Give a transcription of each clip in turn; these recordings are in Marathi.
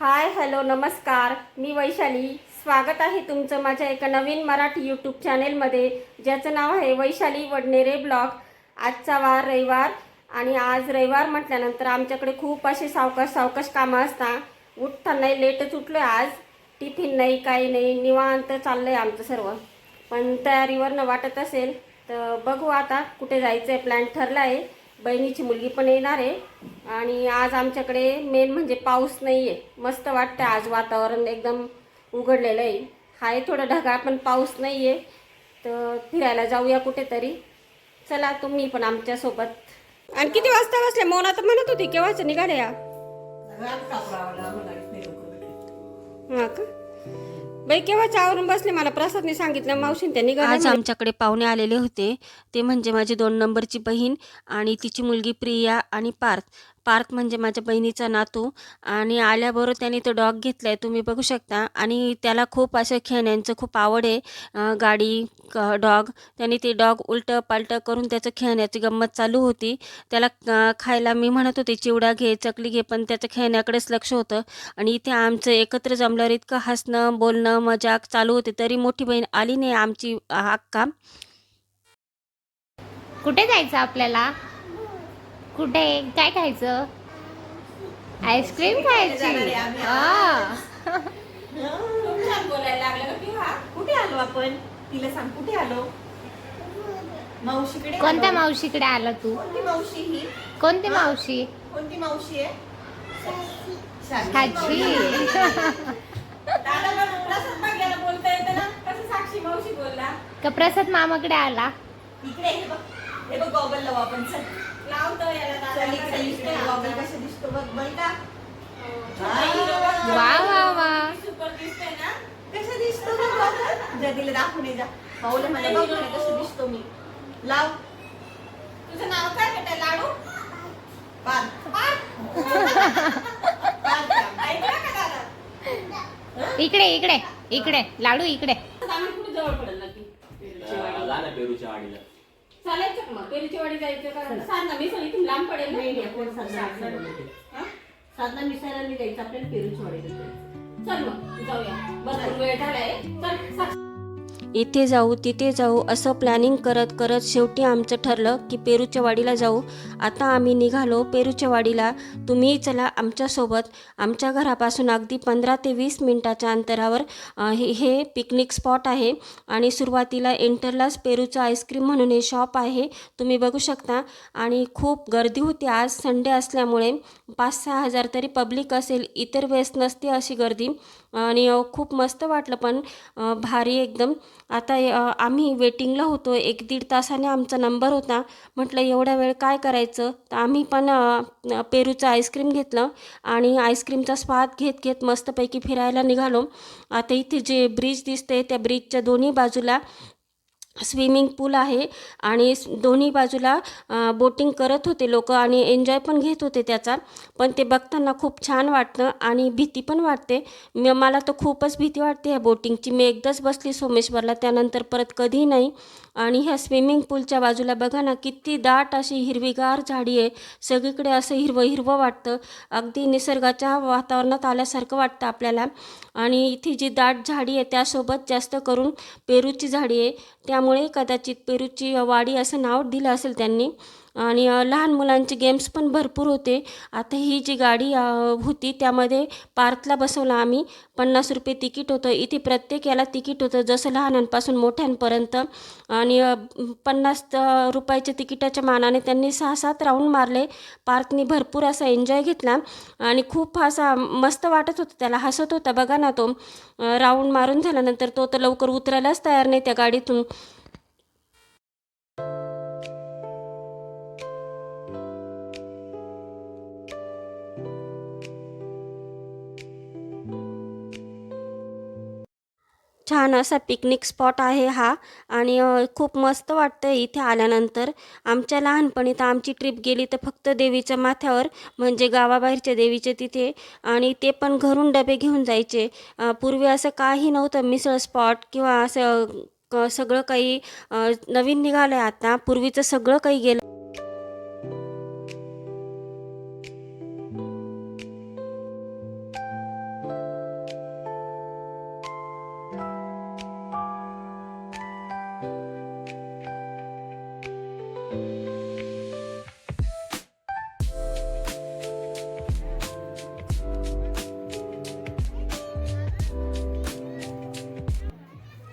हाय हॅलो नमस्कार. मी वैशाली. स्वागत आहे तुमचं माझ्या एका नवीन मराठी यूट्यूब चॅनेलमध्ये ज्याचं नाव आहे वैशाली वडनेरे ब्लॉग. आजचा वार रविवार आणि आज रविवार म्हटल्यानंतर आमच्याकडे खूप असे सावकाश सावकाश कामं असतात उठताना लेटच उठलो आज. टिफिन नाही काही नाही निवांत चाललं आहे आमचं सर्व. पण तयारीवरनं वाटत असेल तर बघू आता कुठे जायचं आहे प्लॅन ठरला आहे बहिणीची मुलगी पण येणार आहे. आणि आज आमच्याकडे मेन म्हणजे पाऊस नाही आहे मस्त वाटतं आज वातावरण एकदम उघडलेलं आहे. हाय थोडं ढगाळ पण पाऊस नाही आहे तर फिरायला जाऊया कुठेतरी. चला तुम्ही पण आमच्यासोबत. आणि किती वाजता बसले? मोना तर म्हणत होती केव्हाच निघाले या हा का? बाई केव्हाच आवरून बसले? मला प्रसादने सांगितलं. मावशीन त्यांनी आज आमच्याकडे पाहुणे आलेले होते. ते म्हणजे माझी दोन नंबरची बहीण आणि तिची मुलगी प्रिया आणि पार्थ. पार्थ म्हणजे माझ्या बहिणीचा नातू आणि आल्याबरोबर त्याने तो डॉग घेतला आहे तुम्ही बघू शकता. आणि त्याला खूप असं खेळण्यांचं खूप आवड आहे. गाडी क डॉग त्याने ते डॉग उलटं पालटं करून त्याचं खेळण्याची गंमत चालू होती. त्याला खायला मी म्हणत होते चिवडा घे चकली घे पण त्याचं खेळण्याकडेच लक्ष होतं. आणि इथे आमचं एकत्र जमल्यावर इतकं हसणं बोलणं मजाक चालू होते तरी मोठी बहीण आली नाही आमची अं, अक्का कुठे जायचं आपल्याला? कुठे? काय खायचं? आईस्क्रीम खायची. हा. बोलायला लागलं कुठे आलो आपण तिला सांग कुठे आलो मावशीकडे कोणत्या मावशीकडे आला तू? कोणती मावशी? ही कोणती मावशी कोणती मावशी आहे साक्षी. खाची बोलता येतं ना कसं साक्षी मावशी बोलला का प्रसाद मामाकडे आला? इकडे हे बघ. हे बघ गॉगल लावू आपण लावतो याला चल इकडे दादा इकडे. गॉगल कसं दिसतो बघ का वा वा वा. सुपर दिसतोय ना. कसं दिसतो का गॉगल जा तिला दाखवून ये जा. भाऊला मला बघ म्हणे कसं दिसतो मी. लाव. तुझं नाव काय बेटा लाडू? पार्थ पार्थ ऐकलं का दादा? इकडे इकडे इकडे. लाडू इकडे. आम्ही कुठे जवळ पडेल नक्की? ना पेरूच्या वाडीला. चालायचं का? मग पेरूची वाडी जायचं का सांगा मी सांगितलं लांब पडेल ना? हा? साधना मिसायला जायचं आपल्याला पेरूची वाडी. चल मग जाऊया. भरपूर वेळ झालाय. चल. इथे जाऊ तिथे जाऊ असं प्लॅनिंग करत करत शेवटी आमचं ठरलं की पेरूच्या वाडीला जाऊ. आता आम्ही निघालो पेरूच्या वाडीला. तुम्ही चला आमच्यासोबत आमच्या घरापासून अगदी पंधरा ते वीस मिनटाच्या अंतरावर हे हे पिकनिक स्पॉट आहे. आणि सुरुवातीला एंटरलाच पेरूचं आईस्क्रीम म्हणून हे शॉप आहे. तुम्ही बघू शकता. आणि खूप गर्दी होती आज. संडे असल्यामुळे पाच सहा हजार तरी पब्लिक असेल. इतर वेळेस नसते अशी गर्दी. आणि खूप मस्त वाटलं. पण भारी एकदम. आता आम्ही वेटिंगला होतो. एक दीड तासाने आमचा नंबर होता. म्हटलं एवढा वेळ काय करायचं? तर आम्ही पण पेरूचं आईस्क्रीम घेतलं आणि आईस्क्रीमचा स्वाद घेत घेत मस्तपैकी फिरायला निघालो. आता इथे जे ब्रिज दिसते त्या ब्रिजच्या दोन्ही बाजूला स्विमिंग पूल आहे आणि दोन्ही बाजूला बोटिंग करत होते लोक आणि एन्जॉय पण घेत होते त्याचा. पण ते बघताना खूप छान वाटतं आणि भीती पण वाटते. म मला तर खूपच भीती वाटते ह्या बोटिंगची. मी एकदाच बसली सोमेश्वरला त्यानंतर परत कधी नाही. आणि ह्या स्विमिंग पूलच्या बाजूला बघा ना किती दाट अशी हिरवीगार झाडी आहे. सगळीकडे असं हिरवं हिरवं वाटतं. अगदी निसर्गाच्या वातावरणात आल्यासारखं वाटतं आपल्याला. आणि इथे जी दाट झाडी आहे त्यासोबत जास्त करून पेरूची झाडी आहे. त्यामुळे कदाचित पेरूची वाडी असं नाव दिलं असेल त्यांनी. आणि लहान मुलांचे गेम्स पण भरपूर होते. आता ही जी गाडी होती त्यामध्ये पार्कला बसवला आम्ही. पन्नास रुपये तिकीट होतं. इथे प्रत्येक याला तिकीट होतं. जसं लहानांपासून मोठ्यांपर्यंत. आणि पन्नास रुपयाच्या तिकिटाच्या मानाने त्यांनी सहा सात राऊंड मारले. पार्कनी भरपूर असा एन्जॉय घेतला. आणि खूप असा मस्त वाटत होतं. त्याला हसत होता. बघा ना तो राऊंड मारून झाल्यानंतर तो तर लवकर उतरायलाच तयार नाही त्या गाडीतून. छान असा पिकनिक स्पॉट आहे हा. आणि खूप मस्त वाटतं इथे आल्यानंतर. आमच्या लहानपणी तर आमची ट्रिप गेली तर फक्त देवीच्या माथ्यावर म्हणजे गावाबाहेरच्या देवीचे तिथे. आणि ते पण घरून डबे घेऊन जायचे. पूर्वी असं काही नव्हतं मिसळ स्पॉट किंवा असं सगळं काही नवीन निघालं आहे आता. पूर्वीचं सगळं काही गेलं.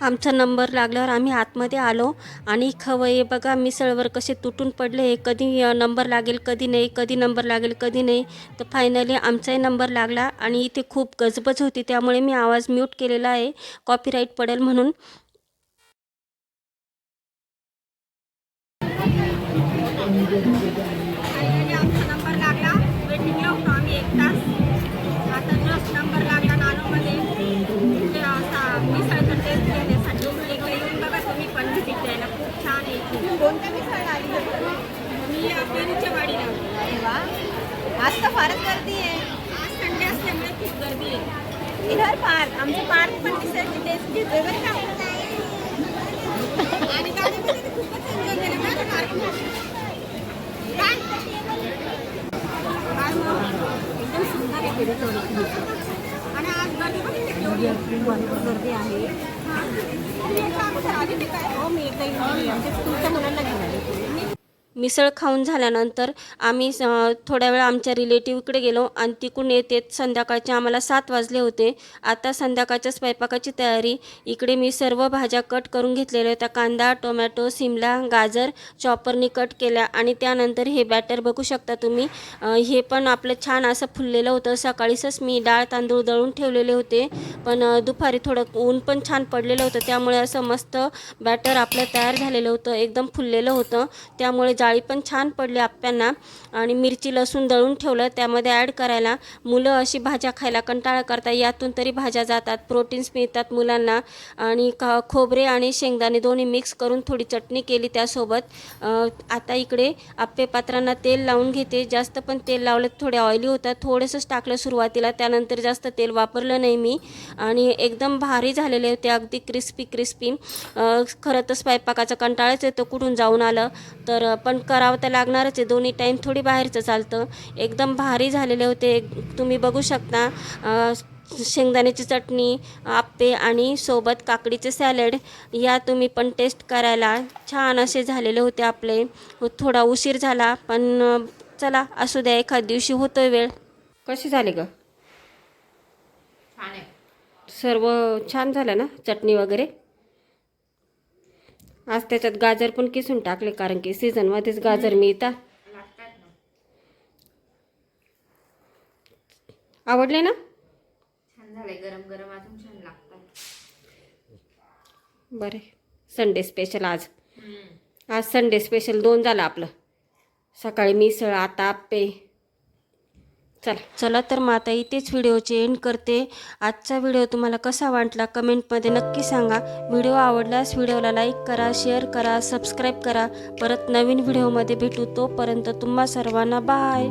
आमचा नंबर लागल्यावर आम्ही आतमध्ये आलो. आणि खवय बघा मिसळवर कसे तुटून पडले. कधी नंबर लागेल कधी नाही कधी नंबर लागेल कधी नाही. तर फायनली आमचाही नंबर लागला आणि इथे खूप गजबज होती. त्यामुळे मी आवाज म्यूट केलेला आहे. कॉपीराईट पडेल म्हणून. कोणत्या मिसळ आली मी वाडीला अरे वा. आज तर फारच गर्दी आहे. आज संडे असल्यामुळे खूप गर्दी आहे. इधर पार्क. आमचे पार्क पण मिसळची टेस्ट घेतोय बरं का? आणि खूपच एन्जॉय केलं पार्कमध्ये. एकदम सुंदर आहे. आणि आज गर्दी भरपूर गर्दी आहे. हो मी एकदा येऊन आमच्या स्कूलच्या मुलांना घेऊन आले मिसळ खाऊन झाल्यानंतर आम्ही स- थोड्या वेळा आमच्या रिलेटिव्हकडे गेलो आणि तिकडून येत येत संध्याकाळचे आम्हाला सात वाजले होते. आता संध्याकाळच्या स्वयंपाकाची तयारी. इकडे मी सर्व भाज्या कट करून घेतलेल्या होत्या कांदा टोमॅटो सिमला गाजर चॉपरनी कट केल्या आणि त्यानंतर हे बॅटर बघू शकता तुम्ही. हे पण आपलं छान असं फुललेलं होतं. सकाळीच मी डाळ तांदूळ दळून ठेवलेले होते. पण दुपारी थोडं ऊन पण छान पडलेलं होतं. त्यामुळे असं मस्त बॅटर आपलं तयार झालेलं होतं. एकदम फुललेलं होतं. त्यामुळे जाळी पण छान पडली आप्यांना. आणि मिरची लसूण दळून ठेवलं. त्यामध्ये ॲड करायला मुलं अशी भाज्या खायला कंटाळा करतात. यातून तरी भाज्या जातात. प्रोटीन्स मिळतात मुलांना. आणि का खोबरे आणि शेंगदाणे दोन्ही मिक्स करून थोडी चटणी केली त्यासोबत. आता इकडे आप्पे पात्रांना तेल लावून घेते. जास्त पण तेल लावलं थोडे ऑइली होतात. थोडंसंच टाकलं सुरुवातीला. त्यानंतर जास्त तेल वापरलं नाही मी. आणि एकदम भारी झालेले होते. अगदी क्रिस्पी क्रिस्पी खरं तर स्वयंपाकाचा कंटाळाच येतो कुठून जाऊन आलं. तर पण पण करावं तर लागणारच आहे. दोन्ही टाईम थोडी बाहेरचं चालतं. एकदम भारी झालेले होते. तुम्ही बघू शकता शेंगदाण्याची चटणी आप्पे आणि सोबत काकडीचे सॅलड या तुम्ही पण टेस्ट करायला छान असे झालेले होते आपले. थोडा उशीर झाला पण चला असू द्या एखाद दिवशी होतोय वेळ. कशी झाली ग? सर्व छान झालं ना? चटणी वगैरे? आज त्याच्यात गाजर पण किसून टाकले कारण की सीझनमध्येच गाजर मिळतात आवडले ना? गरम गरम अजून छान लागतात बरे संडे स्पेशल आज. आज संडे स्पेशल दोन झालं आपलं. सकाळी मिसळ आता आप्पे चला. चला तर मग आता इथेच व्हिडिओचे एंड करते. आजचा व्हिडिओ तुम्हाला कसा वाटला कमेंटमध्ये नक्की सांगा. व्हिडिओ आवडल्यास व्हिडिओला लाईक करा शेअर करा सबस्क्राईब करा. परत नवीन व्हिडिओमध्ये भेटू तोपर्यंत तुम्हा सर्वांना बाय